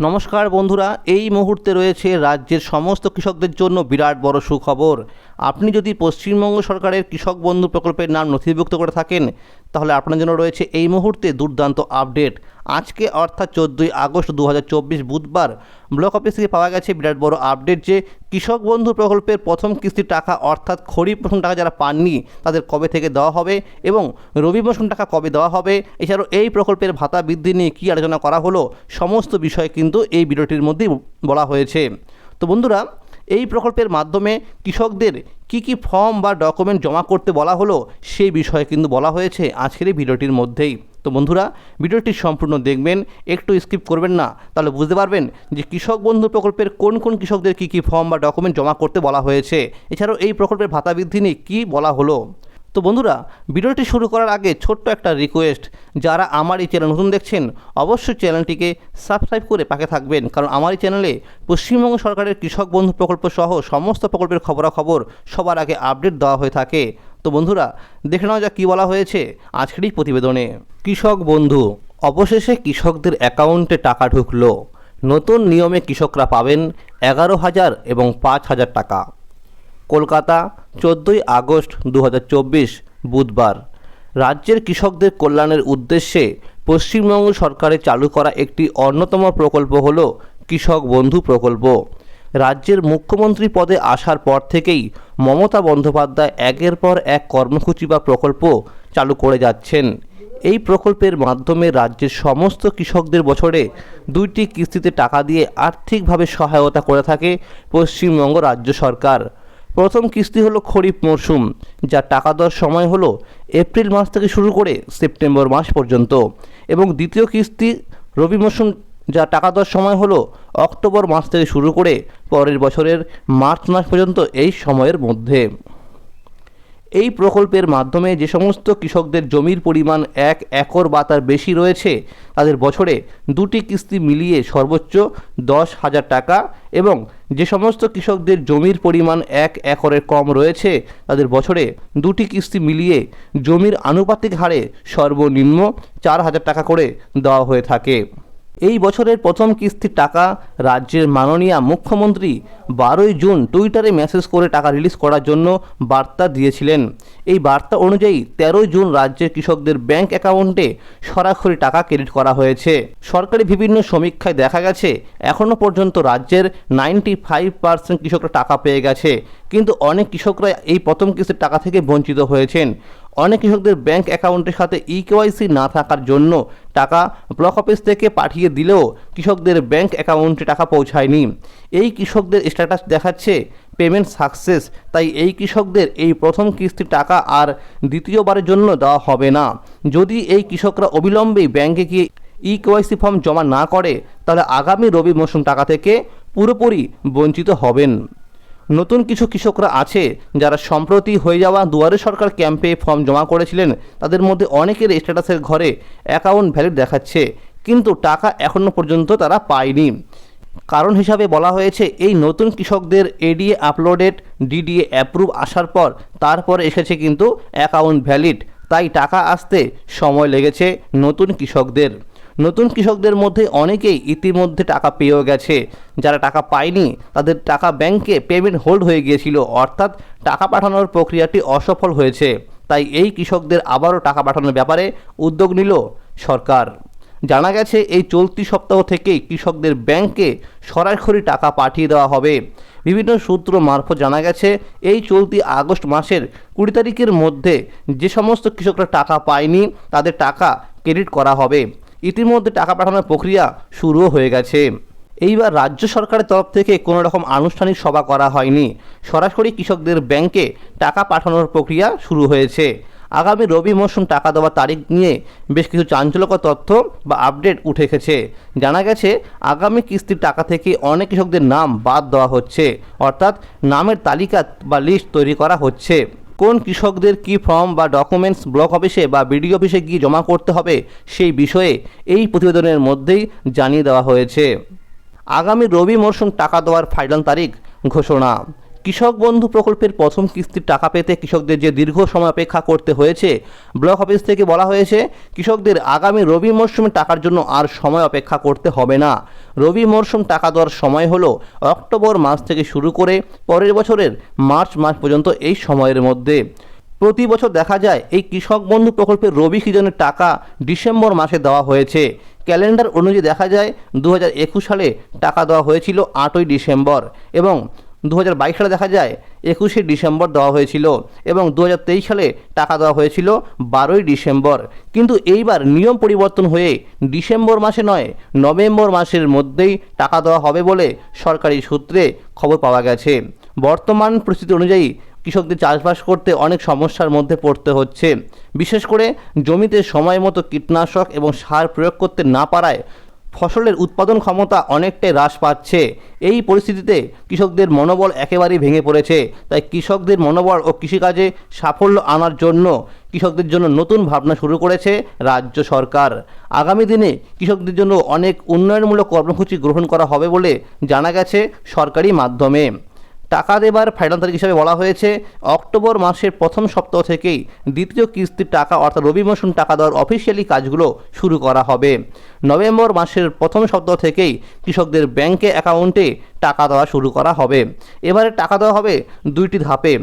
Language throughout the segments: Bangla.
নমস্কার বন্ধুরা, এই মুহূর্তে রয়েছে রাজ্যের সমস্ত কৃষকদের জন্য বিরাট বড় সুখবর। আপনি যদি পশ্চিমবঙ্গ সরকারের কৃষক বন্ধু প্রকল্পের নাম নথিভুক্ত করে থাকেন, তাহলে আপনার জন্য রয়েছে এই মুহূর্তে দুর্দান্ত আপডেট। আজকে অর্থাৎ চোদ্দোই আগস্ট দু হাজার চব্বিশ বুধবার ব্লক অফিস থেকে পাওয়া গেছে বিরাট বড় আপডেট যে কৃষক বন্ধু প্রকল্পের প্রথম কিস্তির টাকা অর্থাৎ খরিফ মৌসুম টাকা যারা পাননি তাদের কবে থেকে দেওয়া হবে এবং রবি মৌসুম টাকা কবে দেওয়া হবে, এছাড়াও এই প্রকল্পের ভাতা বৃদ্ধি নিয়ে কী আলোচনা করা হলো, সমস্ত বিষয় কিন্তু এই ভিডিওটির মধ্যেই বলা হয়েছে। তো বন্ধুরা এই প্রকল্পের মাধ্যমে কৃষকদের কি কি ফর্ম বা ডকুমেন্ট জমা করতে বলা হলো সেই বিষয়ে কিন্তু বলা হয়েছে আজকের এই ভিডিওটির মধ্যেই। তো বন্ধুরা, ভিডিওটি সম্পূর্ণ দেখবেন, একটু স্কিপ করবেন না, তাহলে বুঝতে পারবেন যে কৃষক বন্ধু প্রকল্পের কোন কোন কৃষকদের কী কী ফর্ম বা ডকুমেন্ট জমা করতে বলা হয়েছে। এছাড়াও এই প্রকল্পের ভাতা বৃদ্ধি নিয়ে কী বলা হলো? তো বন্ধুরা, ভিডিওটি শুরু করার আগে ছোট্ট একটা রিকোয়েস্ট যারা আমার এই চ্যানেল নতুন দেখছেন, অবশ্যই চ্যানেলটিকে সাবস্ক্রাইব করে পাশে থাকবেন। কারণ আমার এই চ্যানেলে পশ্চিমবঙ্গ সরকারের কৃষক বন্ধু প্রকল্প সহ সমস্ত প্রকল্পের খবরাখবর সবার আগে আপডেট দেওয়া হয়ে থাকে। তো বন্ধুরা, দেখে নেওয়া যাক কী বলা হয়েছে আজকের এই প্রতিবেদনে। কৃষক বন্ধু, অবশেষে কৃষকদের অ্যাকাউন্টে টাকা ঢুকলো। নতুন নিয়মে কৃষকরা পাবেন এগারো হাজার এবং পাঁচ হাজার টাকা। কলকাতা, চোদ্দোই আগস্ট দু হাজার চব্বিশ, বুধবার। রাজ্যের কৃষকদের কল্যাণের উদ্দেশ্যে পশ্চিমবঙ্গ সরকারের চালু করা একটি অন্যতম প্রকল্প হল কৃষক বন্ধু প্রকল্প। রাজ্যের মুখ্যমন্ত্রী পদে আসার পর থেকেই মমতা বন্দ্যোপাধ্যায় একের পর এক কর্মসূচি বা প্রকল্প চালু করে যাচ্ছেন। এই প্রকল্পের মাধ্যমে রাজ্যের সমস্ত কৃষকদের বছরে দুইটি কিস্তিতে টাকা দিয়ে আর্থিকভাবে সহায়তা করে থাকে পশ্চিমবঙ্গ রাজ্য সরকার। প্রথম কিস্তি হলো খরিফ মরশুম যা টাকা দেওয়ার সময় হলো এপ্রিল মাস থেকে শুরু করে সেপ্টেম্বর মাস পর্যন্ত। এবং দ্বিতীয় কিস্তি রবি মরশুম যা টাকা দেওয়ার সময় হলো অক্টোবর মাস থেকে শুরু করে পরের বছরের মার্চ মাস পর্যন্ত এই সময়ের মধ্যে। এই প্রকল্পের মাধ্যমে যে সমস্ত কৃষকদের জমির পরিমাণ এক একর বা তার বেশি রয়েছে, তাদের বছরে দুটি কিস্তি মিলিয়ে সর্বোচ্চ দশ হাজার টাকা এবং যে সমস্ত কৃষকদের জমির পরিমাণ এক একরের কম রয়েছে, তাদের বছরে দুটি কিস্তি মিলিয়ে জমির আনুপাতিক হারে সর্বনিম্ন চার হাজার টাকা করে দেওয়া হয়ে থাকে। এই বছরের প্রথম কিস্তির টাকা রাজ্যের মাননীয় মুখ্যমন্ত্রী বারোই জুন টুইটারে মেসেজ করে টাকা রিলিজ করার জন্য বার্তা দিয়েছিলেন। এই বার্তা অনুযায়ী তেরোই জুন রাজ্যের কৃষকদের ব্যাংক অ্যাকাউন্টে সরাসরি টাকা ক্রেডিট করা হয়েছে। সরকারি বিভিন্ন সমীক্ষায় দেখা গেছে এখনও পর্যন্ত রাজ্যের নাইনটি ফাইভ পার্সেন্ট কৃষকরা টাকা পেয়ে গেছে। কিন্তু অনেক কৃষকরা এই প্রথম কিস্তির টাকা থেকে বঞ্চিত হয়েছেন। অনেক কৃষকদের ব্যাংক অ্যাকাউন্টের সাথে ই কেওয়াইসি না থাকার জন্য টাকা ব্লক অফিস থেকে পাঠিয়ে দিলেও কৃষকদের ব্যাংক অ্যাকাউন্টে টাকা পৌঁছায়নি। এই কৃষকদের স্ট্যাটাস দেখাচ্ছে পেমেন্ট সাকসেস, তাই এই কৃষকদের এই প্রথম কিস্তির টাকা আর দ্বিতীয়বারের জন্য দেওয়া হবে না। যদি এই কৃষকরা অবিলম্বে ব্যাংকে গিয়ে ই কেওয়াইসি ফর্ম জমা না করে, তাহলে আগামী রবি মৌসুম টাকা থেকে পুরোপুরি বঞ্চিত হবেন। নতুন কিছু কৃষকরা আছে যারা সম্প্রতি হয়ে যাওয়া দুয়ারে সরকার ক্যাম্পে ফর্ম জমা করেছিলেন। তাদের মধ্যে অনেকের স্ট্যাটাসের ঘরে অ্যাকাউন্ট ভ্যালিড দেখাচ্ছে, কিন্তু টাকা এখনও পর্যন্ত তারা পায়নি। কারণ হিসাবে বলা হয়েছে, এই নতুন কৃষকদের এডিএ আপলোডেড ডিডিএ অ্যাপ্রুভ আসার পর তারপরে এসেছে কিন্তু অ্যাকাউন্ট ভ্যালিড তাই টাকা আসতে সময় লেগেছে নতুন কৃষকদের। নতুন কৃষকদের মধ্যে অনেকেই ইতিমধ্যে টাকা পেয়েও গেছে। যারা টাকা পায়নি, তাদের টাকা ব্যাংকে পেমেন্ট হোল্ড হয়ে গিয়েছিল, অর্থাৎ টাকা পাঠানোর প্রক্রিয়াটি অসফল হয়েছে। তাই এই কৃষকদের আবারও টাকা পাঠানোর ব্যাপারে উদ্যোগ নিল সরকার। জানা গেছে, এই চলতি সপ্তাহ থেকেই কৃষকদের ব্যাংকে সরাসরি টাকা পাঠিয়ে দেওয়া হবে। বিভিন্ন সূত্র মারফত জানা গেছে, এই চলতি আগস্ট মাসের কুড়ি তারিখের মধ্যে যে সমস্ত কৃষকরা টাকা পায়নি, তাদের টাকা ক্রেডিট করা হবে। ইতিমধ্যে টাকা পাঠানোর প্রক্রিয়া শুরুও হয়ে গেছে। এইবার রাজ্য সরকারের তরফ থেকে কোনো রকম আনুষ্ঠানিক সভা করা হয়নি। সরাসরি কৃষকদের ব্যাংকে টাকা পাঠানোর প্রক্রিয়া শুরু হয়েছে। আগামী রবি মরশুম টাকা দেওয়ার তারিখ নিয়ে বেশ কিছু চাঞ্চল্যকর তথ্য বা আপডেট উঠে এসেছে। জানা গেছে, আগামী কিস্তির টাকা থেকে অনেক কৃষকদের নাম বাদ দেওয়া হচ্ছে। অর্থাৎ নামের তালিকা বা লিস্ট তৈরি করা হচ্ছে। কোন কৃষকদের কি ফর্ম বা ডকুমেন্টস ব্লক অফিসে বা বিডিও অফিসে গিয়ে জমা করতে হবে সেই বিষয়ে এই প্রতিবেদনের মধ্যেই জানিয়ে দেওয়া হয়েছে। আগামী রবি মরশুম টাকা দেওয়ার ফাইনাল তারিখ ঘোষণা। কৃষক বন্ধু প্রকল্পের প্রথম কিস্তির টাকা পেতে কৃষকদের যে দীর্ঘ সময় অপেক্ষা করতে হয়েছে, ব্লক অফিস থেকে বলা হয়েছে, কৃষকদের আগামী রবি মরশুমে টাকার জন্য আর সময় অপেক্ষা করতে হবে না। রবি মরশুম টাকা দেওয়ার সময় হলো অক্টোবর মাস থেকে শুরু করে পরের বছরের মার্চ মাস পর্যন্ত এই সময়ের মধ্যে। প্রতি বছর দেখা যায় এই কৃষক বন্ধু প্রকল্পের রবি সিজনের টাকা ডিসেম্বর মাসে দেওয়া হয়েছে। ক্যালেন্ডার অনুযায়ী দেখা যায় দু হাজার একুশ সালে টাকা দেওয়া হয়েছিল আটই ডিসেম্বর এবং দু হাজার বাইশ সালে দেখা যায় একুশে ডিসেম্বর দেওয়া হয়েছিল এবং দু হাজার তেইশ সালে টাকা দেওয়া হয়েছিল বারোই ডিসেম্বর। কিন্তু এইবার নিয়ম পরিবর্তন হয়ে ডিসেম্বর মাসে নয়, নভেম্বর মাসের মধ্যেই টাকা দেওয়া হবে বলে সরকারি সূত্রে খবর পাওয়া গেছে। বর্তমান পরিস্থিতি অনুযায়ী কৃষকদের চাষবাস করতে অনেক সমস্যার মধ্যে পড়তে হচ্ছে। বিশেষ করে জমিতে সময় মতো কীটনাশক এবং সার প্রয়োগ করতে না পারায় ফসলের উৎপাদন ক্ষমতা অনেকটাই হ্রাস পাচ্ছে। এই পরিস্থিতিতে কৃষকদের মনোবল একেবারেই ভেঙে পড়েছে। তাই কৃষকদের মনোবল ও কৃষিকাজে সাফল্য আনার জন্য কৃষকদের জন্য নতুন ভাবনা শুরু করেছে রাজ্য সরকার। আগামী দিনে কৃষকদের জন্য অনেক উন্নয়নমূলক কর্মসূচি গ্রহণ করা হবে বলে জানা গেছে সরকারি মাধ্যমে। টাকা দেবার ফাইনাল তারিখ হিসাবে বলা হয়েছে। অক্টোবর মাসের প্রথম সপ্তাহ থেকেই দ্বিতীয় কিস্তির টাকা অর্থাৎ রবি মৌসুম টাকা দেওয়ার অফিসিয়ালি কাজগুলো শুরু করা হবে। নভেম্বর মাসের প্রথম সপ্তাহ থেকেই কৃষকদের ব্যাংকে অ্যাকাউন্টে টাকা দেওয়া শুরু করা হবে। এবারে টাকা দেওয়া হবে দুইটি ধাপে।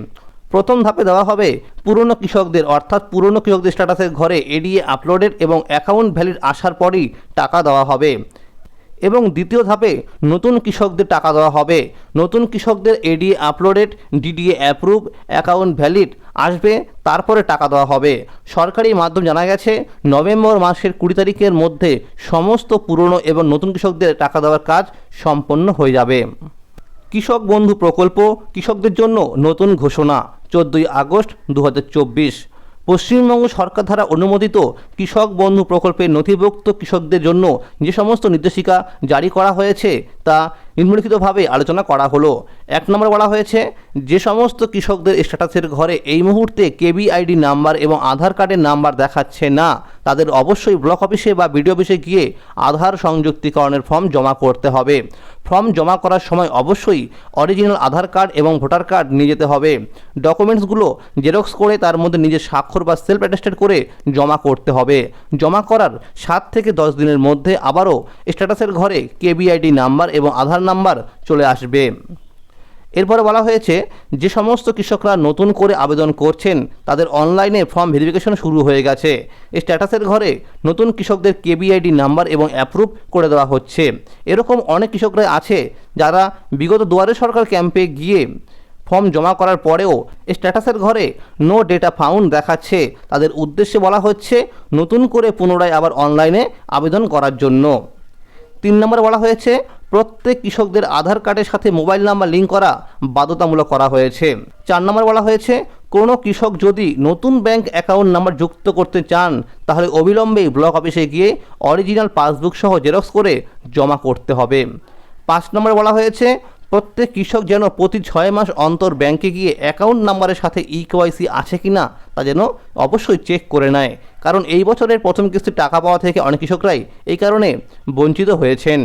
প্রথম ধাপে দেওয়া হবে পুরনো কৃষকদের অর্থাৎ পুরনো কৃষকদের স্ট্যাটাসের ঘরে এডিএ আপলোডেড এবং অ্যাকাউন্ট ভ্যালিড আসার পরই টাকা দেওয়া হবে। এবং দ্বিতীয় ধাপে নতুন কৃষকদের টাকা দেওয়া হবে। নতুন কৃষকদের ADA uploaded DDA approve account valid আসবে, তারপরে টাকা দেওয়া হবে। সরকারি মাধ্যম জানা গেছে, নভেম্বর মাসের কুড়ি তারিখের মধ্যে সমস্ত পুরনো এবং নতুন কৃষকদের টাকা দেওয়ার কাজ সম্পন্ন হয়ে যাবে। কৃষক বন্ধু প্রকল্প, কৃষকদের জন্য নতুন ঘোষণা, চোদ্দোই আগস্ট দু হাজার চব্বিশ। পশ্চিমবঙ্গ সরকার দ্বারা অনুমোদিত কৃষক বন্ধু প্রকল্পের নথিভুক্ত কৃষকদের জন্য যে সমস্ত নির্দেশিকা জারি করা হয়েছে তা নিম্নলিখিতভাবে আলোচনা করা হলো। এক নম্বর বলা হয়েছে, যে সমস্ত কৃষকদের স্ট্যাটাসের ঘরে এই মুহূর্তে কেবি আইডি নাম্বার এবং আধার কার্ডের নাম্বার দেখাচ্ছে না, তাদের অবশ্যই ব্লক অফিসে বা বিডিও অফিসে গিয়ে আধার সংযুক্তিকরণের ফর্ম জমা করতে হবে। ফর্ম জমা করার সময় অবশ্যই অরিজিনাল আধার কার্ড এবং ভোটার কার্ড নিয়ে যেতে হবে। ডকুমেন্টসগুলো জেরক্স করে তার মধ্যে নিজের স্বাক্ষর বা সেলফ অ্যাটেস্টেড করে জমা করতে হবে। জমা করার সাত থেকে দশ দিনের মধ্যে আবারও স্ট্যাটাসের ঘরে কেবিআইডি নাম্বার এবং আধার নাম্বার চলে আসবে। এরপরে বলা হয়েছে, যে সমস্ত কৃষকরা নতুন করে আবেদন করছেন, তাদের অনলাইনে ফর্ম ভেরিফিকেশন শুরু হয়ে গেছে। স্ট্যাটাসের ঘরে নতুন কৃষকদের কেবিআইডি নাম্বার এবং অ্যাপ্রুভ করে দেওয়া হচ্ছে। এরকম অনেক কৃষকরা আছে যারা বিগত দুয়ারে সরকার ক্যাম্পে গিয়ে ফর্ম জমা করার পরেও স্ট্যাটাসের ঘরে নো ডেটা ফাউন্ড দেখাচ্ছে। তাদের উদ্দেশ্যে বলা হচ্ছে, নতুন করে পুনরায় আবার অনলাইনে আবেদন করার জন্য। তিন নম্বরে বলা হয়েছে প্রত্যেক কৃষকদের আধার কার্ডের সাথে মোবাইল নাম্বার লিঙ্ক করা বাধ্যতামূলক করা হয়েছে। চার নম্বর বলা হয়েছে, কোনো কৃষক যদি নতুন ব্যাংক অ্যাকাউন্ট নাম্বার যুক্ত করতে চান, তাহলে অবিলম্বেই ব্লক অফিসে গিয়ে অরিজিনাল পাসবুক সহ জেরক্স করে জমা করতে হবে। পাঁচ নম্বরে বলা হয়েছে, প্রত্যেক কৃষক যেন প্রতি ছয় মাস অন্তর ব্যাংকে গিয়ে অ্যাকাউন্ট নাম্বারের সাথে ই কেওয়াইসি আছে কি না তা যেন অবশ্যই চেক করে নেয়। কারণ এই বছরের প্রথম কিস্তির টাকা পাওয়া থেকে অনেক কৃষকরাই এই কারণে বঞ্চিত হয়েছেন।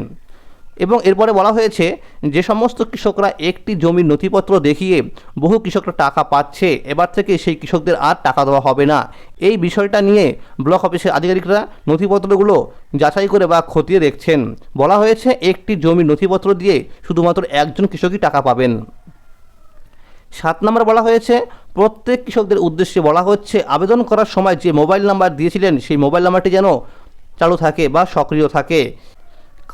এবং এরপরে বলা হয়েছে যে সমস্ত কৃষকরা একটি জমির নথিপত্র দেখিয়ে বহু কৃষকরা টাকা পাচ্ছে। এবার থেকে সেই কৃষকদের আর টাকা দেওয়া হবে না। এই বিষয়টা নিয়ে ব্লক অফিসের আধিকারিকরা নথিপত্রগুলো যাচাই করে বা খতিয়ে দেখছেন। বলা হয়েছে একটি জমির নথিপত্র দিয়ে শুধুমাত্র একজন কৃষকই টাকা পাবেন। সাত নম্বর বলা হয়েছে, প্রত্যেক কৃষকদের উদ্দেশ্যে বলা হচ্ছে আবেদন করার সময় যে মোবাইল নাম্বার দিয়েছিলেন সেই মোবাইল নাম্বারটি যেন চালু থাকে বা সক্রিয় থাকে।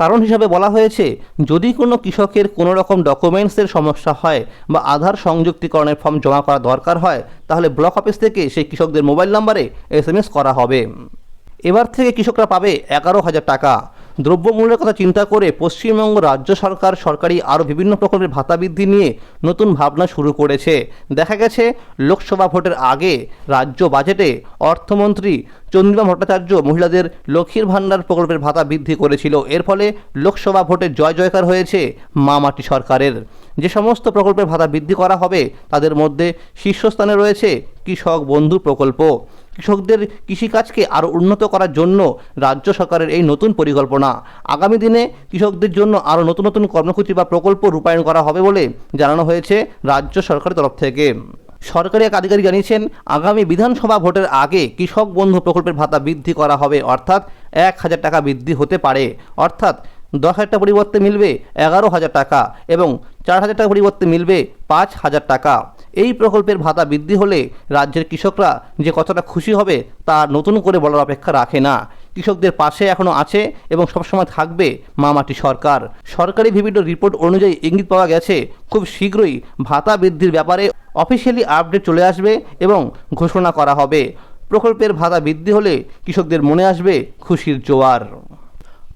কারণ হিসাবে বলা হয়েছে, যদি কোনো কৃষকের কোনো রকম ডকুমেন্টসের সমস্যা হয় বা আধার সংযুক্তিকরণের ফর্ম জমা করা দরকার হয়, তাহলে ব্লক অফিস থেকে সেই কৃষকদের মোবাইল নাম্বারে এস করা হবে। এবার থেকে কৃষকরা পাবে এগারো হাজার টাকা। দ্রব্যমূল্যের কথা চিন্তা করে পশ্চিমবঙ্গ রাজ্য সরকার, সরকারি আরও বিভিন্ন প্রকল্পের ভাতা বৃদ্ধি নিয়ে নতুন ভাবনা শুরু করেছে। দেখা গেছে, লোকসভা ভোটের আগে রাজ্য বাজেটে অর্থমন্ত্রী চন্দ্রিমা ভট্টাচার্য মহিলাদের লক্ষ্মীর ভাণ্ডার প্রকল্পের ভাতা বৃদ্ধি করেছিল। এর ফলে লোকসভা ভোটে জয় জয়কার হয়েছে মা মাটি সরকারের। যে সমস্ত প্রকল্পের ভাতা বৃদ্ধি করা হবে, তাদের মধ্যে শীর্ষস্থানে রয়েছে কৃষক বন্ধু প্রকল্প। কৃষকদের কৃষিকাজকে আরও উন্নত করার জন্য রাজ্য সরকারের এই নতুন পরিকল্পনা। আগামী দিনে কৃষকদের জন্য আরও নতুন নতুন কর্মসূচি বা প্রকল্প রূপায়ণ করা হবে বলে জানানো হয়েছে রাজ্য সরকারের তরফ থেকে। সরকারি এক আধিকারিক জানিয়েছেন, আগামী বিধানসভা ভোটের আগে কৃষক বন্ধু প্রকল্পের ভাতা বৃদ্ধি করা হবে, অর্থাৎ এক হাজার টাকা বৃদ্ধি হতে পারে। অর্থাৎ দশ হাজার টাকা পরিবর্তে মিলবে এগারো হাজার টাকা এবং চার হাজার টাকা পরিবর্তে মিলবে পাঁচ হাজার টাকা। এই প্রকল্পের ভাতা বৃদ্ধি হলে রাজ্যের কৃষকরা যে কতটা খুশি হবে তা নতুন করে বলার অপেক্ষা রাখে না। কৃষকদের পাশে এখনও আছে এবং সবসময় থাকবে মামাটি সরকার। সরকারি বিভিন্ন রিপোর্ট অনুযায়ী ইঙ্গিত পাওয়া গেছে, খুব শীঘ্রই ভাতা বৃদ্ধির ব্যাপারে অফিসিয়ালি আপডেট চলে আসবে এবং ঘোষণা করা হবে। প্রকল্পের ভাতা বৃদ্ধি হলে কৃষকদের মনে আসবে খুশির জোয়ার।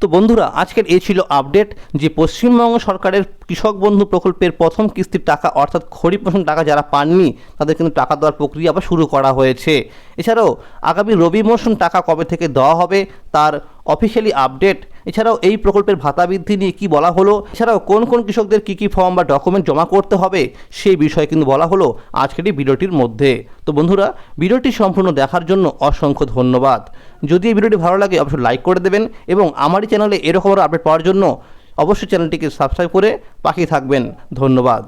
তো বন্ধুরা, আজকের এই ছিল আপডেট যে পশ্চিমবঙ্গ সরকারের কৃষক বন্ধু প্রকল্পের প্রথম কিস্তির টাকা, অর্থাৎ খরিফ মৌসুম টাকা যারা পাননি, তাদের কিন্তু টাকা দেওয়ার প্রক্রিয়া আবার শুরু করা হয়েছে। এছাড়াও, আগামী রবি মৌসুম টাকা কবে থেকে দেওয়া হবে, তার অফিসিয়ালি আপডেট এছাড়াও, এই প্রকল্পের ভাতা বৃদ্ধি নিয়ে কী বলা হলো, এছাড়াও, কোন কোন কৃষকদের কী কী ফর্ম বা ডকুমেন্ট জমা করতে হবে, সেই বিষয়ে কিন্তু বলা হলো আজকের এই ভিডিওটির মধ্যে। তো বন্ধুরা, ভিডিওটি সম্পূর্ণ দেখার জন্য অসংখ্য ধন্যবাদ। যদি এই ভিডিওটি ভালো লাগে, অবশ্যই লাইক করে দেবেন এবং আমারই চ্যানেলে এরকম আপডেট পাওয়ার জন্য অবশ্যই চ্যানেলটিকে সাবস্ক্রাইব করে পাখি থাকবেন। ধন্যবাদ।